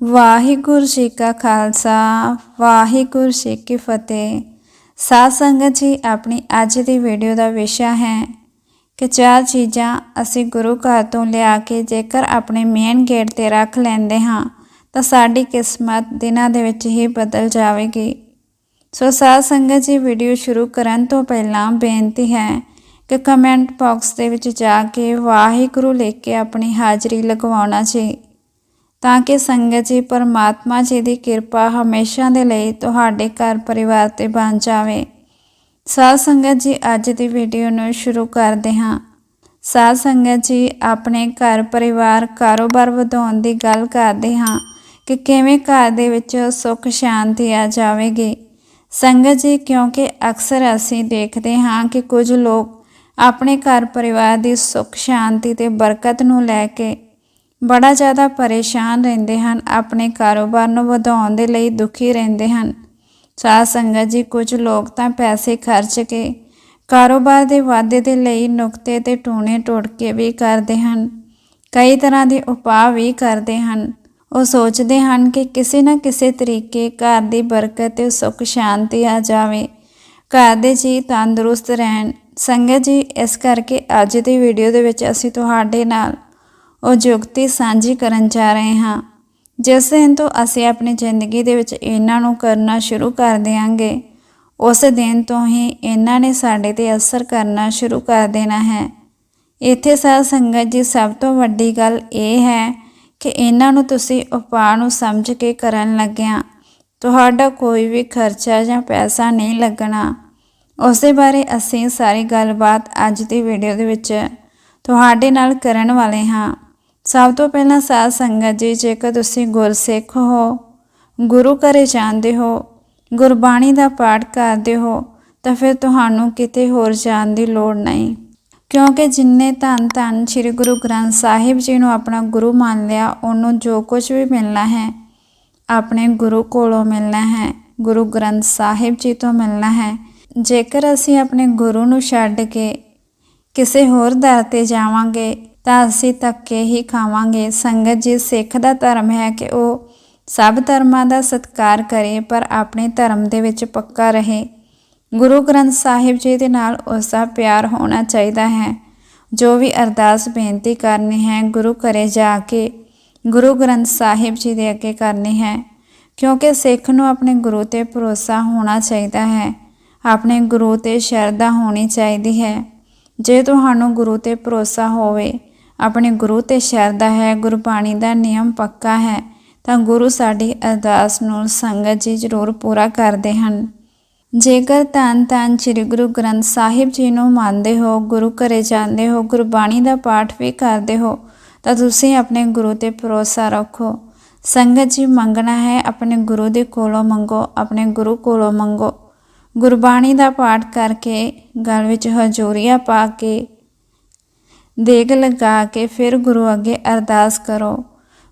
ਵਾਹਿਗੁਰੂ ਜੀ ਕਾ ਖਾਲਸਾ, ਵਾਹਿਗੁਰੂ ਜੀ ਕੀ ਫਤਿਹ। ਸਾਧ ਸੰਗਤ ਜੀ, ਆਪਣੀ ਅੱਜ ਦੀ ਵੀਡੀਓ ਦਾ ਵਿਸ਼ਾ ਹੈ ਕਿ ਚਾਰ ਚੀਜ਼ਾਂ ਅਸੀਂ ਗੁਰੂ ਘਰ ਤੋਂ ਲਿਆ ਕੇ ਜੇਕਰ ਆਪਣੇ ਮੇਨ ਗੇਟ ਤੇ ਰੱਖ ਲੈਂਦੇ ਹਾਂ, ਤਾਂ ਸਾਡੀ ਕਿਸਮਤ ਦਿਨਾਂ ਦੇ ਵਿੱਚ ਹੀ ਬਦਲ ਜਾਵੇਗੀ। ਸੋ ਸਾਧ ਸੰਗਤ ਜੀ, ਵੀਡੀਓ ਸ਼ੁਰੂ ਕਰਨ ਤੋਂ ਪਹਿਲਾਂ ਬੇਨਤੀ ਹੈ ਕਿ ਕਮੈਂਟ ਬਾਕਸ ਦੇ ਵਿੱਚ ਜਾ ਕੇ ਵਾਹਿਗੁਰੂ ਲਿਖ ਕੇ ਆਪਣੀ ਹਾਜ਼ਰੀ ਲਗਵਾਉਣਾ ਜੀ। ਤਾਂ ਕਿ ਸੰਗਤ ਜੀ, ਪਰਮਾਤਮਾ ਜੀ ਦੀ ਕਿਰਪਾ ਹਮੇਸ਼ਾ ਦੇ ਲਈ ਤੁਹਾਡੇ ਘਰ ਪਰਿਵਾਰ ਤੇ ਬਣ ਜਾਵੇ। ਸਾਧ ਸੰਗਤ ਜੀ, ਅੱਜ ਦੀ ਵੀਡੀਓ ਨੂੰ ਸ਼ੁਰੂ ਕਰਦੇ ਹਾਂ। ਸਾਧ ਸੰਗਤ ਜੀ, ਆਪਣੇ ਘਰ ਪਰਿਵਾਰ ਕਾਰੋਬਾਰ ਵਧਾਉਣ ਦੀ ਗੱਲ ਕਰਦੇ ਹਾਂ ਕਿ ਕਿਵੇਂ ਘਰ ਦੇ ਵਿੱਚ ਸੁੱਖ ਸ਼ਾਂਤੀ ਆ ਜਾਵੇਗੀ। ਸੰਗਤ ਜੀ, ਕਿਉਂਕਿ ਅਕਸਰ ਅਸੀਂ ਦੇਖਦੇ ਹਾਂ ਕਿ ਕੁਝ ਲੋਕ ਆਪਣੇ ਘਰ ਪਰਿਵਾਰ ਦੀ ਸੁੱਖ ਸ਼ਾਂਤੀ ਤੇ ਬਰਕਤ ਨੂੰ ਲੈ ਕੇ ਬੜਾ ਜ਼ਿਆਦਾ ਪਰੇਸ਼ਾਨ ਰਹਿੰਦੇ ਹਨ, ਆਪਣੇ ਕਾਰੋਬਾਰ ਨੂੰ ਵਧਾਉਣ ਦੇ ਲਈ ਦੁਖੀ ਰਹਿੰਦੇ ਹਨ। ਸਾਧ ਸੰਗਤ ਜੀ, ਕੁਝ ਲੋਕ ਤਾਂ ਪੈਸੇ ਖਰਚ ਕੇ ਕਾਰੋਬਾਰ ਦੇ ਵਾਧੇ ਦੇ ਲਈ ਨੁਕਤੇ ਤੇ ਟੂਣੇ ਟੋਟਕੇ ਵੀ ਕਰਦੇ ਹਨ। ਕਈ ਤਰ੍ਹਾਂ ਦੇ ਉਪਾਅ ਵੀ ਕਰਦੇ ਹਨ। ਉਹ ਸੋਚਦੇ ਹਨ ਕਿ ਕਿਸੇ ਨਾ ਕਿਸੇ ਤਰੀਕੇ ਘਰ ਦੀ ਬਰਕਤ ਤੇ ਸੁੱਖ ਸ਼ਾਂਤੀ ਆ ਜਾਵੇ। ਘਰ ਦੇ ਜੀ ਤੰਦਰੁਸਤ ਰਹਿਣ। ਸੰਗਤ ਜੀ, ਇਸ ਕਰਕੇ ਅੱਜ ਦੀ ਵੀਡੀਓ ਦੇ ਵਿੱਚ ਅਸੀਂ ਤੁਹਾਡੇ ਨਾਲ ਉਹ ਸਾਂਝੀ ਕਰਨ ਜਾ ਰਹੇ ਹਾਂ। ਜਿਸ ਦਿਨ ਤੋਂ ਅਸੀਂ ਆਪਣੀ ਜ਼ਿੰਦਗੀ ਦੇ ਵਿੱਚ ਇਹਨਾਂ ਨੂੰ ਕਰਨਾ ਸ਼ੁਰੂ ਕਰ ਦੇਵਾਂਗੇ ਉਸ ਦਿਨ ਤੋਂ ਹੀ ਇਹਨਾਂ ਨੇ ਸਾਡੇ ਤੇ ਅਸਰ ਕਰਨਾ ਸ਼ੁਰੂ ਕਰ ਦੇਣਾ ਹੈ। ਇੱਥੇ ਸਾਧ ਸੰਗਤ ਜੀ, ਸਭ ਤੋਂ ਵੱਡੀ ਗੱਲ ਇਹ ਹੈ ਕਿ ਇਹਨਾਂ ਨੂੰ ਤੁਸੀਂ ਉਪਾਅ ਨੂੰ ਸਮਝ ਕੇ ਕਰਨ ਲੱਗਿਆ। ਤੁਹਾਡਾ ਕੋਈ ਵੀ ਖਰਚਾ ਜਾਂ ਪੈਸਾ ਨਹੀਂ ਲੱਗਣਾ। ਉਸ ਦੇ ਬਾਰੇ ਅਸੀਂ ਸਾਰੀ ਗੱਲਬਾਤ ਅੱਜ ਦੀ ਵੀਡੀਓ ਦੇ ਵਿੱਚ ਤੁਹਾਡੇ ਨਾਲ ਕਰਨ ਵਾਲੇ ਹਾਂ। ਸਭ ਤੋਂ ਪਹਿਲਾਂ ਸਾਧ ਸੰਗਤ ਜੀ, ਜੇਕਰ ਤੁਸੀਂ ਗੁਰਸਿੱਖ ਹੋ, ਗੁਰੂ ਘਰੇ ਜਾਂਦੇ ਹੋ, ਗੁਰਬਾਣੀ ਦਾ ਪਾਠ ਕਰਦੇ ਹੋ, ਤਾਂ ਫਿਰ ਤੁਹਾਨੂੰ ਕਿਤੇ ਹੋਰ ਜਾਣ ਦੀ ਲੋੜ ਨਹੀਂ। ਕਿਉਂਕਿ ਜਿੰਨੇ ਧੰਨ ਧੰਨ ਸ੍ਰੀ ਗੁਰੂ ਗ੍ਰੰਥ ਸਾਹਿਬ ਜੀ ਨੂੰ ਆਪਣਾ ਗੁਰੂ ਮੰਨ ਲਿਆ, ਉਹਨੂੰ ਜੋ ਕੁਝ ਵੀ ਮਿਲਣਾ ਹੈ, ਆਪਣੇ ਗੁਰੂ ਕੋਲੋਂ ਮਿਲਣਾ ਹੈ, ਗੁਰੂ ਗ੍ਰੰਥ ਸਾਹਿਬ ਜੀ ਤੋਂ ਮਿਲਣਾ ਹੈ। ਜੇਕਰ ਅਸੀਂ ਆਪਣੇ ਗੁਰੂ ਨੂੰ ਛੱਡ ਕੇ ਕਿਸੇ ਹੋਰ ਦਰ ਤੇ ਜਾਵਾਂਗੇ ਤਾਂ ਅਸੀਂ ਧੱਕੇ ਹੀ ਖਾਵਾਂਗੇ। ਸੰਗਤ ਜੀ, ਸਿੱਖ ਦਾ ਧਰਮ ਹੈ ਕਿ ਉਹ ਸਭ ਧਰਮਾਂ ਦਾ ਸਤਿਕਾਰ ਕਰੇ, ਪਰ ਆਪਣੇ ਧਰਮ ਦੇ ਵਿੱਚ ਪੱਕਾ ਰਹੇ। ਗੁਰੂ ਗ੍ਰੰਥ ਸਾਹਿਬ ਜੀ ਦੇ ਨਾਲ ਉਸ ਦਾ ਪਿਆਰ ਹੋਣਾ ਚਾਹੀਦਾ ਹੈ। ਜੋ ਵੀ ਅਰਦਾਸ ਬੇਨਤੀ ਕਰਨੀ ਹੈ, ਗੁਰੂ ਘਰੇ ਜਾ ਕੇ ਗੁਰੂ ਗ੍ਰੰਥ ਸਾਹਿਬ ਜੀ ਦੇ ਅੱਗੇ ਕਰਨੀ ਹੈ, ਕਿਉਂਕਿ ਸਿੱਖ ਨੂੰ ਆਪਣੇ ਗੁਰੂ ਤੇ ਭਰੋਸਾ ਹੋਣਾ ਚਾਹੀਦਾ ਹੈ। ਆਪਣੇ ਗੁਰੂ ਤੇ ਸ਼ਰਧਾ ਹੋਣੀ ਚਾਹੀਦੀ ਹੈ। ਜੇ ਤੁਹਾਨੂੰ ਗੁਰੂ ਤੇ ਭਰੋਸਾ ਹੋਵੇ ਆਪਣੇ ਗੁਰੂ ਤੇ ਸ਼ਰਧਾ ਹੈ ਗੁਰਬਾਣੀ ਦਾ ਨਿਯਮ ਪੱਕਾ ਹੈ, ਤਾਂ ਗੁਰੂ ਸਾਡੀ ਅਰਦਾਸ ਨੂੰ ਸੰਗਤ ਜੀ ਜ਼ਰੂਰ ਪੂਰਾ ਕਰਦੇ ਹਨ। ਜੇਕਰ ਤਾਂ ਤਾਂ ਸ੍ਰੀ ਗੁਰੂ ਗ੍ਰੰਥ ਸਾਹਿਬ ਜੀ ਨੂੰ ਮੰਨਦੇ ਹੋ, ਗੁਰੂ ਘਰੇ ਜਾਂਦੇ ਹੋ ਗੁਰਬਾਣੀ ਦਾ ਪਾਠ ਵੀ ਕਰਦੇ ਹੋ, ਤਾਂ ਤੁਸੀਂ ਆਪਣੇ ਗੁਰੂ ਤੇ ਭਰੋਸਾ ਰੱਖੋ। ਸੰਗਤ ਜੀ, ਮੰਗਣਾ ਹੈ ਆਪਣੇ ਗੁਰੂ ਦੇ ਕੋਲੋਂ ਮੰਗੋ, ਆਪਣੇ ਗੁਰੂ ਕੋਲੋਂ ਮੰਗੋ। ਗੁਰਬਾਣੀ ਦਾ ਪਾਠ ਕਰਕੇ, ਗਲ ਵਿੱਚ ਹਜੂਰੀਆ ਪਾ ਕੇ ਦੇਗ ਲਗਾ ਕੇ ਫਿਰ ਗੁਰੂ ਅੱਗੇ ਅਰਦਾਸ ਕਰੋ।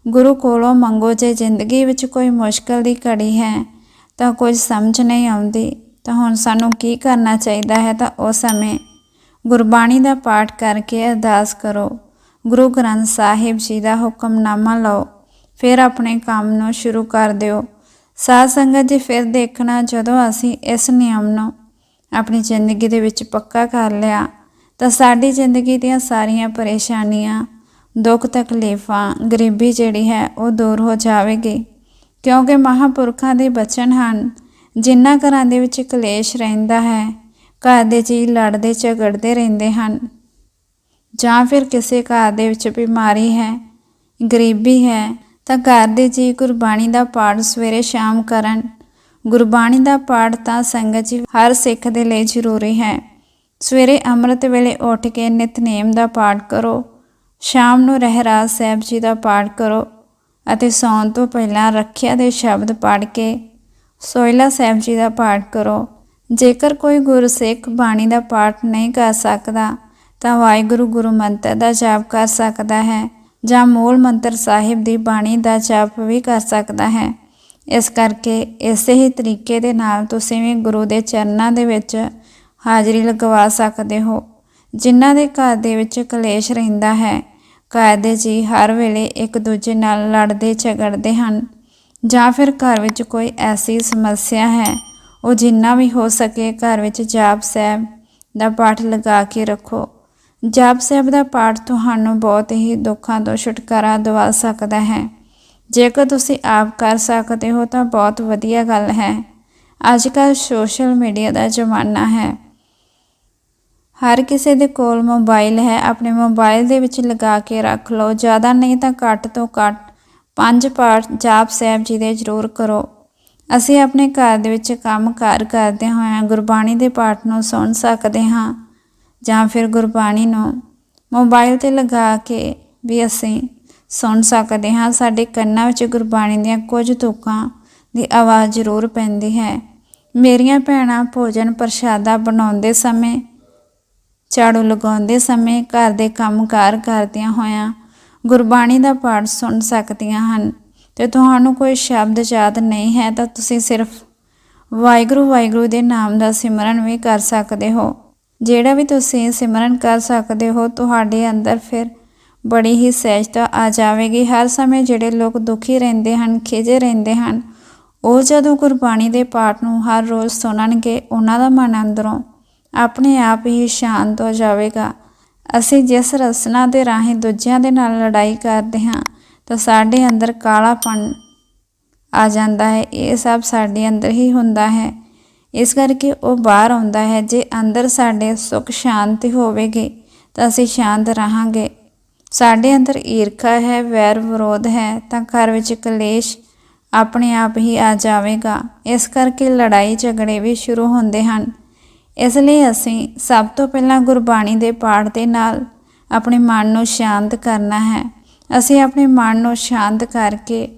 ਗੁਰੂ ਕੋਲੋਂ ਮੰਗੋ, ਜੇ ਜ਼ਿੰਦਗੀ ਵਿੱਚ ਕੋਈ ਮੁਸ਼ਕਲ ਦੀ ਘੜੀ ਹੈ ਤਾਂ ਕੁਝ ਸਮਝ ਨਹੀਂ ਆਉਂਦੀ, ਤਾਂ ਹੁਣ ਸਾਨੂੰ ਕੀ ਕਰਨਾ ਚਾਹੀਦਾ ਹੈ ਤਾਂ ਉਸ ਸਮੇਂ ਗੁਰਬਾਣੀ ਦਾ ਪਾਠ ਕਰਕੇ ਅਰਦਾਸ ਕਰੋ। ਗੁਰੂ ਗ੍ਰੰਥ ਸਾਹਿਬ ਜੀ ਦਾ ਹੁਕਮਨਾਮਾ ਲਓ, ਫਿਰ ਆਪਣੇ ਕੰਮ ਨੂੰ ਸ਼ੁਰੂ ਕਰ ਦਿਓ। ਸਾਧ ਸੰਗਤ ਜੀ, ਫਿਰ ਦੇਖਣਾ ਜਦੋਂ ਅਸੀਂ ਇਸ ਨਿਯਮ ਨੂੰ ਆਪਣੀ ਜ਼ਿੰਦਗੀ ਦੇ ਵਿੱਚ ਪੱਕਾ ਕਰ ਲਿਆ ਤਾਂ ਸਾਡੀ ਜ਼ਿੰਦਗੀ ਦੀਆਂ ਸਾਰੀਆਂ ਪਰੇਸ਼ਾਨੀਆਂ, ਦੁੱਖ ਤਕਲੀਫਾਂ, ਗਰੀਬੀ ਜਿਹੜੀ ਹੈ ਉਹ ਦੂਰ ਹੋ ਜਾਵੇਗੀ। ਕਿਉਂਕਿ ਮਹਾਪੁਰਖਾਂ ਦੇ ਬਚਨ ਹਨ, ਜਿਨ੍ਹਾਂ ਘਰਾਂ ਦੇ ਵਿੱਚ ਕਲੇਸ਼ ਰਹਿੰਦਾ ਹੈ, ਘਰ ਦੇ ਜੀ ਲੜਦੇ ਝਗੜਦੇ ਰਹਿੰਦੇ ਹਨ। ਜਾਂ ਫਿਰ ਕਿਸੇ ਘਰ ਦੇ ਵਿੱਚ ਬਿਮਾਰੀ ਹੈ, ਗਰੀਬੀ ਹੈ, ਤਾਂ ਘਰ ਦੇ ਜੀ ਗੁਰਬਾਣੀ ਦਾ ਪਾਠ ਸਵੇਰੇ ਸ਼ਾਮ ਕਰਨ। ਗੁਰਬਾਣੀ ਦਾ ਪਾਠ ਤਾਂ ਸੰਗਤ ਜੀ ਹਰ ਸਿੱਖ ਦੇ ਲਈ ਜ਼ਰੂਰੀ ਹੈ। ਸਵੇਰੇ ਅੰਮ੍ਰਿਤ ਵੇਲੇ ਉੱਠ ਕੇ ਨਿਤਨੇਮ ਦਾ ਪਾਠ ਕਰੋ, ਸ਼ਾਮ ਨੂੰ ਰਹਿਰਾਜ ਸਾਹਿਬ ਜੀ ਦਾ ਪਾਠ ਕਰੋ ਅਤੇ ਸੌਣ ਤੋਂ ਪਹਿਲਾਂ ਰੱਖਿਆ ਦੇ ਸ਼ਬਦ ਪੜ੍ਹ ਕੇ ਸੋਇਲਾ ਸਾਹਿਬ ਜੀ ਦਾ ਪਾਠ ਕਰੋ। ਜੇਕਰ ਕੋਈ ਗੁਰਸਿੱਖ ਬਾਣੀ ਦਾ ਪਾਠ ਨਹੀਂ ਕਰ ਸਕਦਾ, ਤਾਂ ਵਾਹਿਗੁਰੂ ਗੁਰੂ ਮੰਤਰ ਦਾ ਜਾਪ ਕਰ ਸਕਦਾ ਹੈ ਜਾਂ ਮੂਲ ਮੰਤਰ ਸਾਹਿਬ ਦੀ ਬਾਣੀ ਦਾ ਜਾਪ ਵੀ ਕਰ ਸਕਦਾ ਹੈ। ਇਸ ਕਰਕੇ ਇਸੇ ਹੀ ਤਰੀਕੇ ਦੇ ਨਾਲ ਤੁਸੀਂ ਵੀ ਗੁਰੂ ਦੇ ਚਰਨਾਂ ਦੇ ਵਿੱਚ ਹਾਜ਼ਰੀ ਲਗਵਾ ਸਕਦੇ ਹੋ। ਜਿਨ੍ਹਾਂ ਦੇ ਘਰ ਦੇ ਵਿੱਚ ਕਲੇਸ਼ ਰਹਿੰਦਾ ਹੈ, ਘਰ ਦੇ ਜੀ ਹਰ ਵੇਲੇ ਇੱਕ ਦੂਜੇ ਨਾਲ ਲੜਦੇ ਝਗੜਦੇ ਹਨ ਜਾਂ ਫਿਰ ਘਰ ਵਿੱਚ ਕੋਈ ਐਸੀ ਸਮੱਸਿਆ ਹੈ, ਉਹ ਜਿੰਨਾ ਵੀ ਹੋ ਸਕੇ ਘਰ ਵਿੱਚ ਜਾਪ ਸਾਹਿਬ ਦਾ ਪਾਠ ਲਗਾ ਕੇ ਰੱਖੋ। ਜਾਪ ਸਾਹਿਬ ਦਾ ਪਾਠ ਤੁਹਾਨੂੰ ਬਹੁਤ ਹੀ ਦੁੱਖਾਂ ਤੋਂ ਛੁਟਕਾਰਾ ਦਿਵਾ ਸਕਦਾ ਹੈ। ਜੇਕਰ ਤੁਸੀਂ ਆਪ ਕਰ ਸਕਦੇ ਹੋ ਤਾਂ ਬਹੁਤ ਵਧੀਆ ਗੱਲ ਹੈ। ਅੱਜ ਕੱਲ੍ਹ ਸੋਸ਼ਲ ਮੀਡੀਆ ਦਾ ਜ਼ਮਾਨਾ ਹੈ। ਹਰ ਕਿਸੇ ਦੇ ਕੋਲ ਮੋਬਾਈਲ ਹੈ, ਆਪਣੇ ਮੋਬਾਈਲ ਦੇ ਵਿੱਚ ਲਗਾ ਕੇ ਰੱਖ ਲਓ। ਜ਼ਿਆਦਾ ਨਹੀਂ ਤਾਂ ਘੱਟ ਤੋਂ ਘੱਟ ਪੰਜ ਪਾਠ ਜਾਪ ਸਾਹਿਬ ਜੀ ਦੇ ਜ਼ਰੂਰ ਕਰੋ। ਅਸੀਂ ਆਪਣੇ ਘਰ ਦੇ ਵਿੱਚ ਕੰਮ ਕਾਰ ਕਰਦੇ ਹੋਇਆਂ ਗੁਰਬਾਣੀ ਦੇ ਪਾਠ ਨੂੰ ਸੁਣ ਸਕਦੇ ਹਾਂ ਜਾਂ ਫਿਰ ਗੁਰਬਾਣੀ ਨੂੰ ਮੋਬਾਈਲ ਤੇ ਲਗਾ ਕੇ ਵੀ ਅਸੀਂ ਸੁਣ ਸਕਦੇ ਹਾਂ। ਸਾਡੇ ਕੰਨਾਂ ਵਿੱਚ ਗੁਰਬਾਣੀ ਦੀਆਂ ਕੁਝ ਤੁਕਾਂ ਦੀ ਆਵਾਜ਼ ਜ਼ਰੂਰ ਪੈਂਦੀ ਹੈ। ਮੇਰੀਆਂ ਭੈਣਾਂ ਭੋਜਨ ਪ੍ਰਸ਼ਾਦਾ ਬਣਾਉਂਦੇ ਸਮੇਂ ਝਾੜੂ ਲਗਾਉਂਦੇ ਸਮੇਂ ਘਰ ਦੇ ਕੰਮਕਾਰ ਕਰਦਿਆਂ ਹੋਇਆਂ ਗੁਰਬਾਣੀ ਦਾ ਪਾਠ ਸੁਣ ਸਕਦੀਆਂ ਹਨ। ਤੇ ਤੁਹਾਨੂੰ ਕੋਈ ਸ਼ਬਦ ਯਾਦ ਨਹੀਂ ਹੈ ਤਾਂ ਤੁਸੀਂ ਸਿਰਫ ਵਾਹਿਗੁਰੂ ਵਾਹਿਗੁਰੂ ਦੇ ਨਾਮ ਦਾ ਸਿਮਰਨ ਵੀ ਕਰ ਸਕਦੇ ਹੋ। ਜਿਹੜਾ ਵੀ ਤੁਸੀਂ ਸਿਮਰਨ ਕਰ ਸਕਦੇ ਹੋ, ਤੁਹਾਡੇ ਅੰਦਰ ਫਿਰ ਬੜੀ ਹੀ ਸਹਿਜਤਾ ਆ ਜਾਵੇਗੀ। ਹਰ ਸਮੇਂ ਜਿਹੜੇ ਲੋਕ ਦੁਖੀ ਰਹਿੰਦੇ ਹਨ ਖਿਜੇ ਰਹਿੰਦੇ ਹਨ, ਉਹ ਜਦੋਂ ਗੁਰਬਾਣੀ ਦੇ ਪਾਠ ਨੂੰ ਹਰ ਰੋਜ਼ ਸੁਣਨਗੇ, ਉਹਨਾਂ ਦਾ ਮਨ ਅੰਦਰੋਂ ਆਪਣੇ ਆਪ ਹੀ ਸ਼ਾਂਤ ਹੋ ਜਾਵੇਗਾ। ਅਸੀਂ ਜਿਸ ਰਸਨਾ ਦੇ ਰਾਹੀਂ ਦੂਜਿਆਂ ਦੇ ਨਾਲ ਲੜਾਈ ਕਰਦੇ ਹਾਂ, ਤਾਂ ਸਾਡੇ ਅੰਦਰ ਕਾਲਾਪਣ ਆ ਜਾਂਦਾ ਹੈ। ਇਹ ਸਭ ਸਾਡੇ ਅੰਦਰ ਹੀ ਹੁੰਦਾ ਹੈ। ਇਸ ਕਰਕੇ ਉਹ ਬਾਹਰ ਆਉਂਦਾ ਹੈ। ਜੇ ਅੰਦਰ ਸਾਡੇ ਸੁਖ ਸ਼ਾਂਤੀ ਹੋਵੇਗੀ, ਤਾਂ ਅਸੀਂ ਸ਼ਾਂਤ ਰਹਾਂਗੇ। ਸਾਡੇ ਅੰਦਰ ਈਰਖਾ ਹੈ, ਵੈਰ ਵਿਰੋਧ ਹੈ, ਤਾਂ ਘਰ ਵਿੱਚ ਕਲੇਸ਼ ਆਪਣੇ ਆਪ ਹੀ ਆ ਜਾਵੇਗਾ। ਇਸ ਕਰਕੇ ਲੜਾਈ ਝਗੜੇ ਵੀ ਸ਼ੁਰੂ ਹੁੰਦੇ ਹਨ। ਇਸ ਲਈ ਅਸੀਂ ਸਭ ਤੋਂ ਪਹਿਲਾਂ ਗੁਰਬਾਣੀ ਦੇ ਪਾਠ ਦੇ ਨਾਲ ਆਪਣੇ ਮਨ ਨੂੰ ਸ਼ਾਂਤ ਕਰਨਾ ਹੈ। ਅਸੀਂ ਆਪਣੇ ਮਨ ਨੂੰ ਸ਼ਾਂਤ ਕਰਕੇ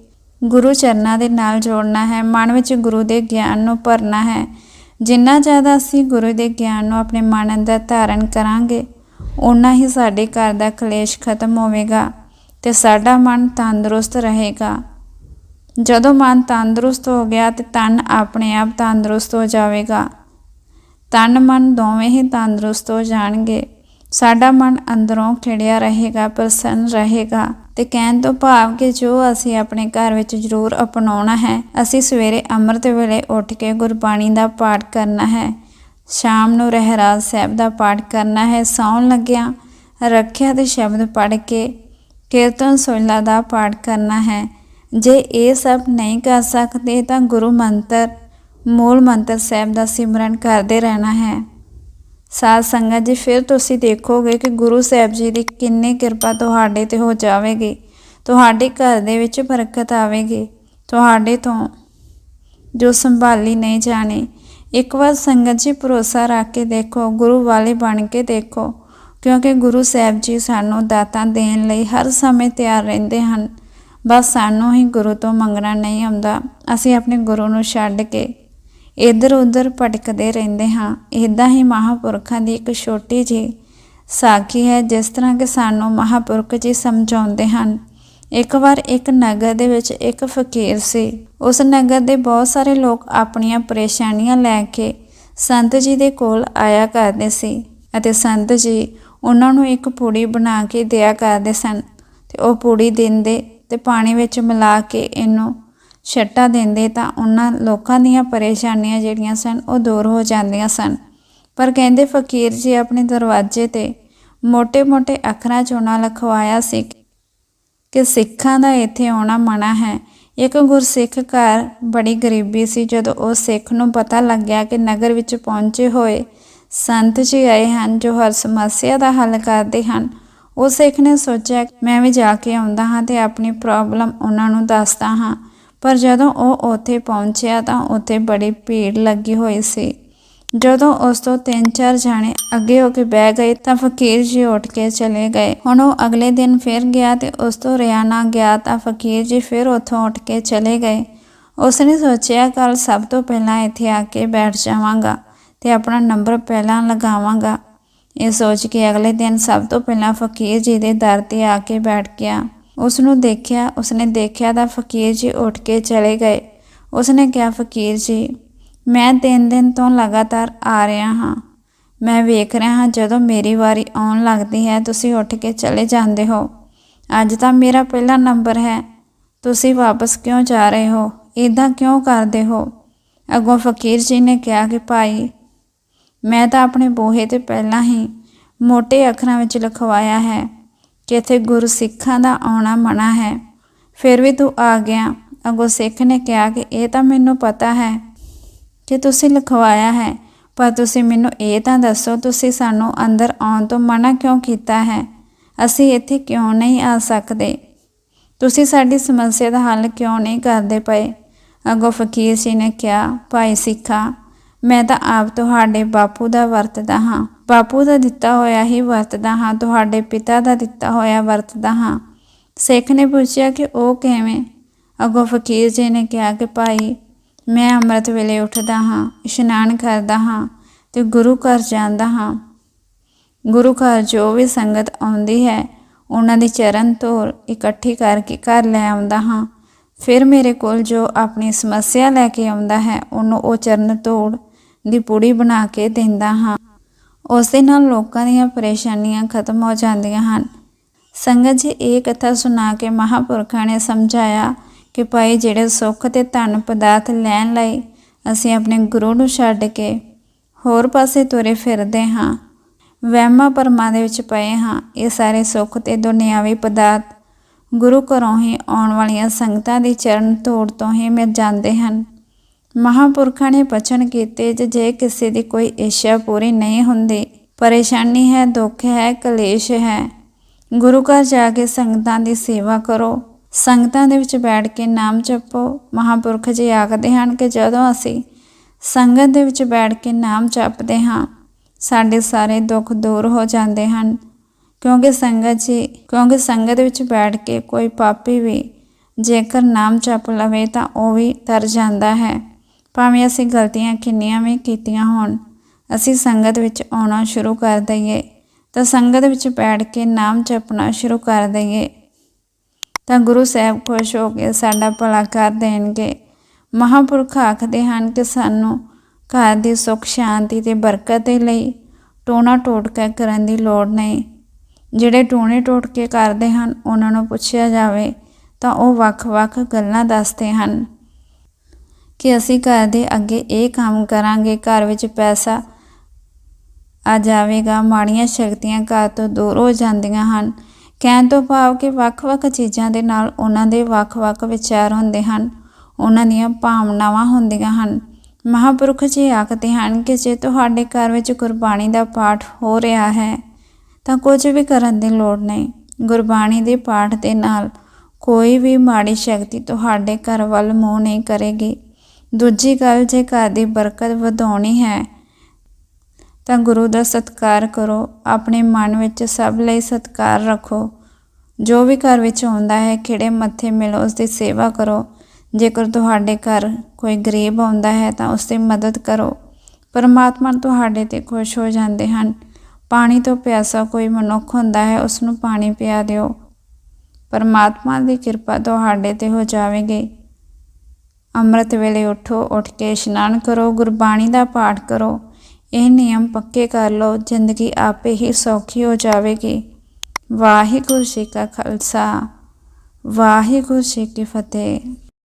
ਗੁਰੂ ਚਰਨਾਂ ਦੇ ਨਾਲ ਜੋੜਨਾ ਹੈ। ਮਨ ਵਿੱਚ ਗੁਰੂ ਦੇ ਗਿਆਨ ਨੂੰ ਭਰਨਾ ਹੈ। ਜਿੰਨਾ ਜ਼ਿਆਦਾ ਅਸੀਂ ਗੁਰੂ ਦੇ ਗਿਆਨ ਨੂੰ ਆਪਣੇ ਮਨ ਅੰਦਰ ਧਾਰਨ ਕਰਾਂਗੇ ਉਨਾ ਹੀ ਸਾਡੇ ਘਰ ਦਾ ਕਲੇਸ਼ ਖਤਮ ਹੋਵੇਗਾ ਤੇ ਸਾਡਾ ਮਨ ਤੰਦਰੁਸਤ ਰਹੇਗਾ। ਜਦੋਂ ਮਨ ਤੰਦਰੁਸਤ ਹੋ ਗਿਆ ਤੇ ਤਨ ਆਪਣੇ ਆਪ ਤੰਦਰੁਸਤ ਹੋ ਜਾਵੇਗਾ। ਤਨ ਮਨ ਦੋਵੇਂ ਹੀ ਤੰਦਰੁਸਤ ਹੋ ਜਾਣਗੇ। ਸਾਡਾ ਮਨ ਅੰਦਰੋਂ ਖਿੜਿਆ ਰਹੇਗਾ, ਪ੍ਰਸੰਨ ਰਹੇਗਾ ਤੇ ਕਹਿਣ ਤੋਂ ਭਾਵ ਕਿ ਜੋ ਅਸੀਂ ਆਪਣੇ ਘਰ ਵਿੱਚ ਜ਼ਰੂਰ ਅਪਣਾਉਣਾ ਹੈ, ਅਸੀਂ ਸਵੇਰੇ ਅੰਮ੍ਰਿਤ ਵੇਲੇ ਉੱਠ ਕੇ ਗੁਰਬਾਣੀ ਦਾ ਪਾਠ ਕਰਨਾ ਹੈ, ਸ਼ਾਮ ਨੂੰ ਰਹਿਰਾਜ ਸਾਹਿਬ ਦਾ ਪਾਠ ਕਰਨਾ ਹੈ, ਸੌਣ ਲੱਗਿਆ ਰੱਖਿਆ ਦੇ ਸ਼ਬਦ ਪੜ੍ਹ ਕੇ ਕੀਰਤਨ ਸੋਹਿਲਾ ਦਾ ਪਾਠ ਕਰਨਾ ਹੈ। ਜੇ ਇਹ ਸਭ ਨਹੀਂ ਕਰ ਸਕਦੇ ਤਾਂ ਗੁਰੂ ਮੰਤਰ ਮੂਲ ਮੰਤਰ ਸਾਹਿਬ ਦਾ ਸਿਮਰਨ ਕਰਦੇ ਰਹਿਣਾ ਹੈ। ਸਾਧ ਸੰਗਤ ਜੀ, ਫਿਰ ਤੁਸੀਂ ਦੇਖੋਗੇ ਕਿ ਗੁਰੂ ਸਾਹਿਬ ਜੀ ਦੀ ਕਿੰਨੀ ਕਿਰਪਾ ਤੁਹਾਡੇ ਤੇ ਹੋ ਜਾਵੇਗੀ। ਤੁਹਾਡੇ ਘਰ ਦੇ ਵਿੱਚ ਬਰਕਤ ਆਵੇਗੀ। ਤੁਹਾਡੇ ਤੋਂ ਜੋ ਸੰਭਾਲੀ ਨਹੀਂ ਜਾਣੀ। ਇੱਕ ਵਾਰ ਸੰਗਤ ਜੀ, ਭਰੋਸਾ ਰੱਖ ਕੇ ਦੇਖੋ, ਗੁਰੂ ਵਾਲੇ ਬਣ ਕੇ ਦੇਖੋ, ਕਿਉਂਕਿ ਗੁਰੂ ਸਾਹਿਬ ਜੀ ਸਾਨੂੰ ਦਾਤਾਂ ਦੇਣ ਲਈ ਹਰ ਸਮੇਂ ਤਿਆਰ ਰਹਿੰਦੇ ਹਨ। ਬਸ ਸਾਨੂੰ ਹੀ ਗੁਰੂ ਤੋਂ ਮੰਗਣਾ ਨਹੀਂ ਆਉਂਦਾ। ਅਸੀਂ ਆਪਣੇ ਗੁਰੂ ਨੂੰ ਛੱਡ ਕੇ ਇੱਧਰ ਉੱਧਰ ਭਟਕਦੇ ਰਹਿੰਦੇ ਹਾਂ। ਇਦਾਂ ਹੀ ਮਹਾਪੁਰਖਾਂ ਦੀ ਇੱਕ ਛੋਟੀ ਜਿਹੀ ਸਾਖੀ ਹੈ, ਜਿਸ ਤਰ੍ਹਾਂ ਕਿ ਸਾਨੂੰ ਮਹਾਪੁਰਖ ਜੀ ਸਮਝਾਉਂਦੇ ਹਨ। ਇੱਕ ਵਾਰ ਇੱਕ ਨਗਰ ਦੇ ਵਿੱਚ ਇੱਕ ਫਕੀਰ ਸੀ। ਉਸ ਨਗਰ ਦੇ ਬਹੁਤ ਸਾਰੇ ਲੋਕ ਆਪਣੀਆਂ ਪਰੇਸ਼ਾਨੀਆਂ ਲੈ ਕੇ ਸੰਤ ਜੀ ਦੇ ਕੋਲ ਆਇਆ ਕਰਦੇ ਸੀ ਅਤੇ ਸੰਤ ਜੀ ਉਹਨਾਂ ਨੂੰ ਇੱਕ ਪੂੜੀ ਬਣਾ ਕੇ ਦਿਆ ਕਰਦੇ ਸਨ। ਤੇ ਉਹ ਪੂੜੀ ਦਿੰਦੇ ਤੇ ਪਾਣੀ ਵਿੱਚ ਮਿਲਾ ਕੇ ਇਹਨੂੰ ਛੱਟਾ ਦਿੰਦੇ ਤਾਂ ਉਹਨਾਂ ਲੋਕਾਂ ਦੀਆਂ ਪਰੇਸ਼ਾਨੀਆਂ ਜਿਹੜੀਆਂ ਸਨ, ਉਹ ਦੂਰ ਹੋ ਜਾਂਦੀਆਂ ਸਨ। ਪਰ ਕਹਿੰਦੇ ਫਕੀਰ ਜੀ ਆਪਣੇ ਦਰਵਾਜ਼ੇ ਤੇ ਮੋٹے-ਮੋٹے ਅੱਖਰਾਂ 'ਚ ਉਹਨਾਂ ਲਿਖਵਾਇਆ ਸੀ ਕਿ ਸਿੱਖਾਂ ਦਾ ਇੱਥੇ ਆਉਣਾ ਮਨਾ ਹੈ। ਇੱਕ ਗੁਰਸਿੱਖ ਘਰ ਬੜੀ ਗਰੀਬੀ ਸੀ। ਜਦੋਂ ਉਹ ਸਿੱਖ ਨੂੰ ਪਤਾ ਲੱਗਿਆ ਕਿ ਨਗਰ ਵਿੱਚ ਪਹੁੰਚੇ ਹੋਏ ਸੰਤ ਜੀ ਆਏ ਹਨ, ਜੋ ਹਰ ਸਮੱਸਿਆ ਦਾ ਹੱਲ ਕਰਦੇ ਹਨ, ਉਹ ਸਿੱਖ ਨੇ ਸੋਚਿਆ ਮੈਂ ਵੀ ਜਾ ਕੇ ਆਉਂਦਾ ਹਾਂ ਤੇ ਆਪਣੀ ਪ੍ਰੋਬਲਮ ਉਹਨਾਂ ਨੂੰ ਦੱਸਦਾ ਹਾਂ। ਪਰ ਜਦੋਂ ਉਹ ਉੱਥੇ ਪਹੁੰਚਿਆ ਤਾਂ ਉੱਥੇ ਬੜੀ ਭੀੜ ਲੱਗੀ ਹੋਈ ਸੀ। ਜਦੋਂ ਉਸ ਤੋਂ ਤਿੰਨ ਚਾਰ ਜਾਣੇ ਅੱਗੇ ਹੋ ਕੇ ਬਹਿ ਗਏ ਤਾਂ ਫਕੀਰ ਜੀ ਉੱਠ ਕੇ ਚਲੇ ਗਏ। ਹੁਣ ਉਹ ਅਗਲੇ ਦਿਨ ਫਿਰ ਗਿਆ ਤੇ ਉਸ ਤੋਂ ਰਿਆ ਨਾ ਗਿਆ ਤਾਂ ਫਕੀਰ ਜੀ ਫਿਰ ਉੱਥੋਂ ਉੱਠ ਕੇ ਚਲੇ ਗਏ। ਉਸ ਨੇ ਸੋਚਿਆ ਕੱਲ ਸਭ ਤੋਂ ਪਹਿਲਾਂ ਇੱਥੇ ਆ ਕੇ ਬੈਠ ਜਾਵਾਂਗਾ ਤੇ ਆਪਣਾ ਨੰਬਰ ਪਹਿਲਾਂ ਲਗਾਵਾਂਗਾ। ਇਹ ਸੋਚ ਕੇ ਅਗਲੇ ਦਿਨ ਸਭ ਤੋਂ ਪਹਿਲਾਂ ਫਕੀਰ ਜੀ ਦੇ ਦਰ ਤੇ ਆ ਕੇ ਬੈਠ ਗਿਆ। ਉਸ ਨੂੰ ਦੇਖਿਆ, ਉਸਨੇ ਦੇਖਿਆ ਤਾਂ ਫਕੀਰ ਜੀ ਉੱਠ ਕੇ ਚਲੇ ਗਏ। ਉਸਨੇ ਕਿਹਾ, ਫਕੀਰ ਜੀ, ਮੈਂ ਤਿੰਨ ਦਿਨ ਤੋਂ ਲਗਾਤਾਰ ਆ ਰਿਹਾ ਹਾਂ। ਮੈਂ ਵੇਖ ਰਿਹਾ ਹਾਂ, ਜਦੋਂ ਮੇਰੀ ਵਾਰੀ ਆਉਣ ਲੱਗਦੀ ਹੈ, ਤੁਸੀਂ ਉੱਠ ਕੇ ਚਲੇ ਜਾਂਦੇ ਹੋ। ਅੱਜ ਤਾਂ ਮੇਰਾ ਪਹਿਲਾ ਨੰਬਰ ਹੈ। ਤੁਸੀਂ ਵਾਪਸ ਕਿਉਂ ਜਾ ਰਹੇ ਹੋ? ਇਦਾਂ ਕਿਉਂ ਕਰਦੇ ਹੋ? ਅੱਗੋਂ ਫਕੀਰ ਜੀ ਨੇ ਕਿਹਾ ਕਿ, ਭਾਈ, ਮੈਂ ਤਾਂ ਆਪਣੇ ਬੋਹੇ ਤੇ ਪਹਿਲਾਂ ਹੀ ਮੋٹے ਅੱਖਰਾਂ ਵਿੱਚ ਲਿਖਵਾਇਆ ਹੈ। ਕਿ ਇੱਥੇ ਗੁਰੂ ਸਿੱਖਾਂ ਦਾ ਆਉਣਾ ਮਨਾ ਹੈ। ਫਿਰ ਵੀ ਤੂੰ ਆ ਗਿਆ। ਅੱਗੋਂ ਸਿੱਖ ਨੇ ਕਿਹਾ ਕਿ ਇਹ ਤਾਂ ਮੈਨੂੰ ਪਤਾ ਹੈ ਕਿ ਤੁਸੀਂ ਲਿਖਵਾਇਆ ਹੈ, ਪਰ ਤੁਸੀਂ ਮੈਨੂੰ ਇਹ ਤਾਂ ਦੱਸੋ, ਤੁਸੀਂ ਸਾਨੂੰ ਅੰਦਰ ਆਉਣ ਤੋਂ ਮਨਾ ਕਿਉਂ ਕੀਤਾ ਹੈ? ਅਸੀਂ ਇੱਥੇ ਕਿਉਂ ਨਹੀਂ ਆ ਸਕਦੇ? ਤੁਸੀਂ ਸਾਡੀ ਸਮੱਸਿਆ ਦਾ ਹੱਲ ਕਿਉਂ ਨਹੀਂ ਕਰਦੇ ਪਏ? ਅੱਗੋਂ ਫਕੀਰ ਜੀ ਨੇ ਕਿਹਾ, ਭਾਈ ਸਿੱਖਾ ਮੈਂ ਤਾਂ ਆਪ ਤੁਹਾਡੇ ਬਾਪੂ ਦਾ ਵਰਤਦਾ ਹਾਂ। ਬਾਪੂ ਦਾ ਦਿੱਤਾ ਹੋਇਆ ਹੀ ਵਰਤਦਾ ਹਾਂ, ਤੁਹਾਡੇ ਪਿਤਾ ਦਾ ਦਿੱਤਾ ਹੋਇਆ ਵਰਤਦਾ ਹਾਂ। ਸਿੱਖ ਨੇ ਪੁੱਛਿਆ ਕਿ ਉਹ ਕਿਵੇਂ? ਅੱਗੋਂ ਫਕੀਰ ਜੀ ਨੇ ਕਿਹਾ ਕਿ ਭਾਈ, ਮੈਂ ਅੰਮ੍ਰਿਤ ਵੇਲੇ ਉੱਠਦਾ ਹਾਂ, ਇਸ਼ਨਾਨ ਕਰਦਾ ਹਾਂ ਤੇ ਗੁਰੂ ਘਰ ਜਾਂਦਾ ਹਾਂ। ਗੁਰੂ ਘਰ ਜੋ ਵੀ ਸੰਗਤ ਆਉਂਦੀ ਹੈ, ਉਹਨਾਂ ਦੀ ਚਰਨ ਧੂੜ ਇਕੱਠੀ ਕਰਕੇ ਘਰ ਲੈ ਆਉਂਦਾ ਹਾਂ। ਫਿਰ ਮੇਰੇ ਕੋਲ ਜੋ ਆਪਣੀ ਸਮੱਸਿਆ ਲੈ ਕੇ ਆਉਂਦਾ ਹੈ, ਉਹਨੂੰ ਉਹ ਚਰਨ ਧੂੜ ਦੀ ਪੂੜੀ ਬਣਾ ਕੇ ਦਿੰਦਾ ਹਾਂ। ਉਸ ਦੇ ਨਾਲ ਲੋਕਾਂ ਦੀਆਂ ਪਰੇਸ਼ਾਨੀਆਂ ਖਤਮ ਹੋ ਜਾਂਦੀਆਂ ਹਨ। ਸੰਗਤ ਜੀ, ਇਹ ਕਥਾ ਸੁਣਾ ਕੇ ਮਹਾਪੁਰਖਾਂ ਨੇ ਸਮਝਾਇਆ ਕਿ ਭਾਈ, ਜਿਹੜੇ ਸੁੱਖ ਤੇ ਧਨ ਪਦਾਰਥ ਲੈਣ ਲਈ ਅਸੀਂ ਆਪਣੇ ਗੁਰੂ ਨੂੰ ਛੱਡ ਕੇ ਹੋਰ ਪਾਸੇ ਤੁਰੇ ਫਿਰਦੇ ਹਾਂ, ਵਹਿਮਾਂ ਪਰਮਾਂ ਦੇ ਵਿੱਚ ਪਏ ਹਾਂ। ਇਹ ਸਾਰੇ ਸੁੱਖ ਤੇ ਦੁਨਿਆਵੀ ਪਦਾਰਥ ਗੁਰੂ ਘਰੋਂ ਹੀ ਆਉਣ ਵਾਲੀਆਂ ਸੰਗਤਾਂ ਦੀ ਚਰਨ ਤੋੜ ਤੋਂ ਹੀ ਮਿਲ ਜਾਂਦੇ ਹਨ। ਮਹਾਪੁਰਖਾਂ ਨੇ ਬਚਨ ਕੀਤੇ ਜੇ ਜੇ ਕਿਸੇ ਦੀ ਕੋਈ ਇੱਛਾ ਪੂਰੀ ਨਹੀਂ ਹੁੰਦੀ। ਪਰੇਸ਼ਾਨੀ ਹੈ, ਦੁੱਖ ਹੈ, ਕਲੇਸ਼ ਹੈ। ਗੁਰੂ ਘਰ ਜਾ ਕੇ ਸੰਗਤਾਂ ਦੀ ਸੇਵਾ ਕਰੋ। ਸੰਗਤਾਂ ਦੇ ਵਿੱਚ ਬੈਠ ਕੇ ਨਾਮ ਜਪੋ। ਮਹਾਪੁਰਖ ਜੀ ਆਖਦੇ ਹਨ ਕਿ ਜਦੋਂ ਅਸੀਂ ਸੰਗਤ ਦੇ ਵਿੱਚ ਬੈਠ ਕੇ ਨਾਮ ਜਪਦੇ ਹਾਂ, ਸਾਡੇ ਸਾਰੇ ਦੁੱਖ ਦੂਰ ਹੋ ਜਾਂਦੇ ਹਨ। ਕਿਉਂਕਿ ਸੰਗਤ ਜੀ, ਕਿਉਂਕਿ ਸੰਗਤ ਵਿੱਚ ਬੈਠ ਕੇ ਕੋਈ ਪਾਪੀ ਵੀ ਜੇਕਰ ਨਾਮ ਜਪ ਲਵੇ ਤਾਂ ਉਹ ਵੀ ਤਰ ਜਾਂਦਾ ਹੈ। ਭਾਵੇਂ ਅਸੀਂ ਗਲਤੀਆਂ ਕਿੰਨੀਆਂ ਵੀ ਕੀਤੀਆਂ ਹੋਣ, ਅਸੀਂ ਸੰਗਤ ਵਿੱਚ ਆਉਣਾ ਸ਼ੁਰੂ ਕਰ ਦਈਏ, ਤਾਂ ਸੰਗਤ ਵਿੱਚ ਬੈਠ ਕੇ ਨਾਮ ਜਪਣਾ ਸ਼ੁਰੂ ਕਰ ਦਈਏ। ਤਾਂ ਗੁਰੂ ਸਾਹਿਬ ਖੁਸ਼ ਹੋ ਕੇ ਸਾਡਾ ਭਲਾ ਕਰ ਦੇਣਗੇ। ਮਹਾਪੁਰਖ ਆਖਦੇ ਹਨ ਕਿ ਸਾਨੂੰ ਘਰ ਦੀ ਸੁੱਖ, ਸ਼ਾਂਤੀ ਤੇ ਬਰਕਤ ਦੇ ਲਈ ਟੋਣਾ ਟੋਟਕਾ ਕਰਨ ਦੀ ਲੋੜ ਨਹੀਂ। ਜਿਹੜੇ ਟੋਣੇ ਟੋਟਕੇ ਕਰਦੇ ਹਨ, ਉਹਨਾਂ ਨੂੰ ਪੁੱਛਿਆ ਜਾਵੇ ਤਾਂ ਉਹ ਵੱਖ-ਵੱਖ ਗੱਲਾਂ ਦੱਸਦੇ ਹਨ। ਕਿ ਅਸੀਂ ਘਰ ਦੇ ਅੱਗੇ ਇਹ ਕੰਮ ਕਰਾਂਗੇ, ਘਰ ਵਿੱਚ ਪੈਸਾ ਆ ਜਾਵੇਗਾ, ਮਾੜੀਆਂ ਸ਼ਕਤੀਆਂ ਘਰ ਤੋਂ ਦੂਰ ਹੋ ਜਾਂਦੀਆਂ ਹਨ। ਕਹਿਣ ਤੋਂ ਭਾਵ ਕਿ ਵੱਖ-ਵੱਖ ਚੀਜ਼ਾਂ ਦੇ ਨਾਲ ਉਹਨਾਂ ਦੇ ਵੱਖ-ਵੱਖ ਵਿਚਾਰ ਹੁੰਦੇ ਹਨ, ਉਹਨਾਂ ਦੀਆਂ ਭਾਵਨਾਵਾਂ ਹੁੰਦੀਆਂ ਹਨ। ਮਹਾਪੁਰਖ ਜੀ ਆਖਦੇ ਹਨ ਕਿ ਜੇ ਤੁਹਾਡੇ ਘਰ ਵਿੱਚ ਗੁਰਬਾਣੀ ਦਾ ਪਾਠ ਹੋ ਰਿਹਾ ਹੈ, ਤਾਂ ਕੁਝ ਵੀ ਕਰਨ ਦੀ ਲੋੜ ਨਹੀਂ। ਗੁਰਬਾਣੀ ਦੇ ਪਾਠ ਦੇ ਨਾਲ ਕੋਈ ਵੀ ਮਾੜੀ ਸ਼ਕਤੀ ਤੁਹਾਡੇ ਘਰ ਵੱਲ ਮੂੰਹ ਨਹੀਂ ਕਰੇਗੀ। ਦੂਜੀ ਗੱਲ, ਜੇ ਘਰ ਦੀ ਬਰਕਤ ਵਧਾਉਣੀ ਹੈ, ਤਾਂ ਗੁਰੂ ਦਾ ਸਤਿਕਾਰ ਕਰੋ। ਆਪਣੇ ਮਨ ਵਿੱਚ ਸਭ ਲਈ ਸਤਿਕਾਰ ਰੱਖੋ। ਜੋ ਵੀ ਘਰ ਵਿੱਚ ਆਉਂਦਾ ਹੈ ਖਿੜੇ ਮੱਥੇ ਮਿਲੋ ਉਸ ਦੀ ਸੇਵਾ ਕਰੋ। ਜੇਕਰ ਤੁਹਾਡੇ ਘਰ ਕੋਈ ਗਰੀਬ ਆਉਂਦਾ ਹੈ, ਤਾਂ ਉਸ ਦੀ ਮਦਦ ਕਰੋ। ਪਰਮਾਤਮਾ ਤੁਹਾਡੇ ਤੇ ਖੁਸ਼ ਹੋ ਜਾਂਦੇ ਹਨ। ਪਾਣੀ ਤੋਂ ਪਿਆਸਾ ਕੋਈ ਮਨੁੱਖ ਹੁੰਦਾ ਹੈ ਉਸ ਨੂੰ ਪਾਣੀ ਪਿਆ ਦਿਓ। ਪਰਮਾਤਮਾ ਦੀ ਕਿਰਪਾ ਤੁਹਾਡੇ ਤੇ ਹੋ ਜਾਵੇਗੀ। ਅੰਮ੍ਰਿਤ ਵੇਲੇ ਉਠੋ, ਉੱਠ ਕੇ ਇਸ਼ਨਾਨ ਕਰੋ, ਗੁਰਬਾਣੀ ਦਾ ਪਾਠ ਕਰੋ। ਇਹ ਨਿਯਮ ਪੱਕੇ ਕਰ ਲਓ, ਜ਼ਿੰਦਗੀ ਆਪੇ ਹੀ ਸੌਖੀ ਹੋ ਜਾਵੇਗੀ। ਵਾਹਿਗੁਰੂ ਜੀ ਕਾ ਖਾਲਸਾ, ਵਾਹਿਗੁਰੂ ਜੀ ਕੀ ਫਤਿਹ।